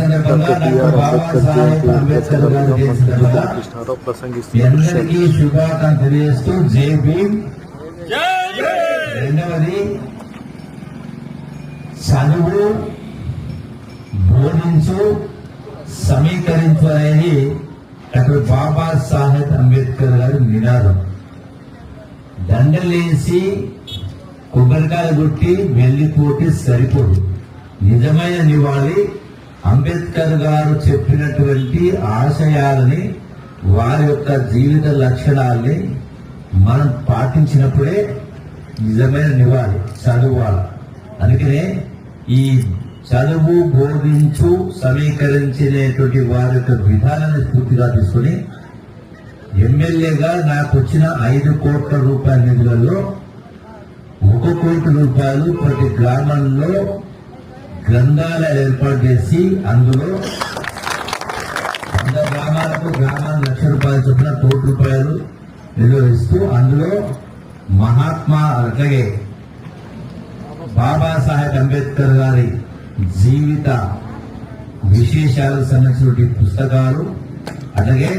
సందర్భంగా doctor BR Ambedkar జయంతి మంత్రి కృష్ణారావు ప్రసంగిస్తున్నారు రెండవది చదువు బోధించు సమీకరించు అనేది డాక్టర్ బాబా సాహెబ్ అంబేద్కర్ గారి నినాదం. దండలేసి కొబ్బరికాయ కొట్టి వెళ్ళిపోతే సరిపోదు. నిజమైన నివాళి అంబేద్కర్ గారు చెప్పినటువంటి ఆశయాలని వారి యొక్క జీవిత లక్షణాల్ని మనం పాటించినప్పుడే నిజమైన నివాళి చదువాలి అందుకనే ఈ చదువు బోధించు సమీకరించినటువంటి వారి యొక్క విధానాన్ని పూర్తిగా తీసుకుని ఎమ్మెల్యేగా నాకు వచ్చిన ఐదు కోట్ల రూపాయల నిధులలో ఒక కోటి రూపాయలు ప్రతి గ్రామంలో గ్రంథాలయాలు ఏర్పాటు చేసి అందులో వంద గ్రామాలకు గ్రామానికి లక్ష రూపాయలు చొప్పున కోటి రూపాయలు నిర్వహిస్తూ అందులో మహాత్మా అట్లాగే బాబాసాహెబ్ అంబేద్కర్ గారి జీవిత విశేషాలు సంబంధించినటువంటి పుస్తకాలు అట్లాగే